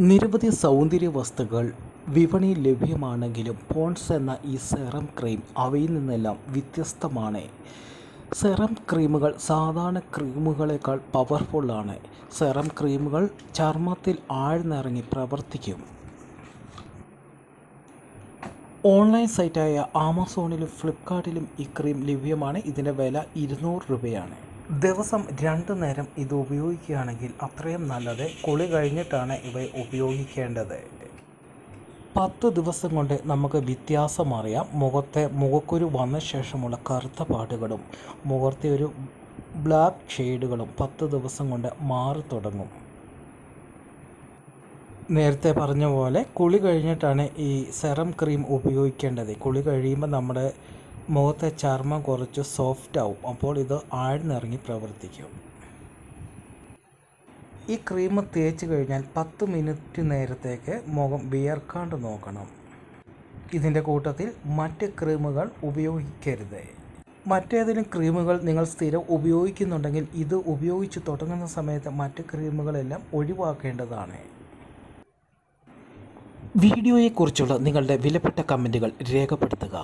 നിരവധി സൗന്ദര്യ വസ്തുക്കൾ വിപണിയിൽ ലഭ്യമാണെങ്കിലും പോൺസ് എന്ന ഈ സെറം ക്രീം അവയിൽ നിന്നെല്ലാം വ്യത്യസ്തമാണ്. സെറം ക്രീമുകൾ സാധാരണ ക്രീമുകളേക്കാൾ പവർഫുള്ളാണ് സെറം ക്രീമുകൾ ചർമ്മത്തിൽ ആഴ്ന്നിറങ്ങി പ്രവർത്തിക്കും. ഓൺലൈൻ സൈറ്റായ ആമസോണിലും ഫ്ലിപ്കാർട്ടിലും ഈ ക്രീം ലഭ്യമാണ്. ഇതിന്റെ വില ഇരുന്നൂറ് രൂപയാണ്. ദിവസം രണ്ട് നേരം ഇത് ഉപയോഗിക്കുകയാണെങ്കിൽ അത്രയും നല്ലത് കുളി കഴിഞ്ഞിട്ടാണ് ഇവ ഉപയോഗിക്കേണ്ടത്. പത്ത് ദിവസം കൊണ്ട് നമുക്ക് വ്യത്യാസം അറിയാം. മുഖത്തെ മുഖക്കുരു വന്ന ശേഷമുള്ള കറുത്ത പാടുകളും മുഖത്തെ ഒരു ബ്ലാക്ക് ഷെയ്ഡുകളും പത്ത് ദിവസം കൊണ്ട് മാറി തുടങ്ങും. നേരത്തെ പറഞ്ഞ പോലെ കുളി കഴിഞ്ഞിട്ടാണ് ഈ സെറം ക്രീം ഉപയോഗിക്കേണ്ടത്. കുളി കഴിയുമ്പോൾ നമ്മുടെ മുഖത്തെ ചർമ്മം കുറച്ച് സോഫ്റ്റ് ആവും. അപ്പോൾ ഇത് ആഴ്ന്നിറങ്ങി പ്രവർത്തിക്കും. ഈ ക്രീം തേച്ച് കഴിഞ്ഞാൽ പത്ത് മിനിറ്റ് നേരത്തേക്ക് മുഖം വിയർക്കാണ്ട് നോക്കണം. ഇതിന്റെ കൂട്ടത്തിൽ മറ്റ് ക്രീമുകൾ ഉപയോഗിക്കരുത്. മറ്റേതെങ്കിലും ക്രീമുകൾ നിങ്ങൾ സ്ഥിരം ഉപയോഗിക്കുന്നുണ്ടെങ്കിൽ ഇത് ഉപയോഗിച്ച് തുടങ്ങുന്ന സമയത്ത് മറ്റ് ക്രീമുകളെല്ലാം ഒഴിവാക്കേണ്ടതാണ്. വീഡിയോയെക്കുറിച്ചുള്ള നിങ്ങളുടെ വിലപ്പെട്ട കമന്റുകൾ രേഖപ്പെടുത്തുക.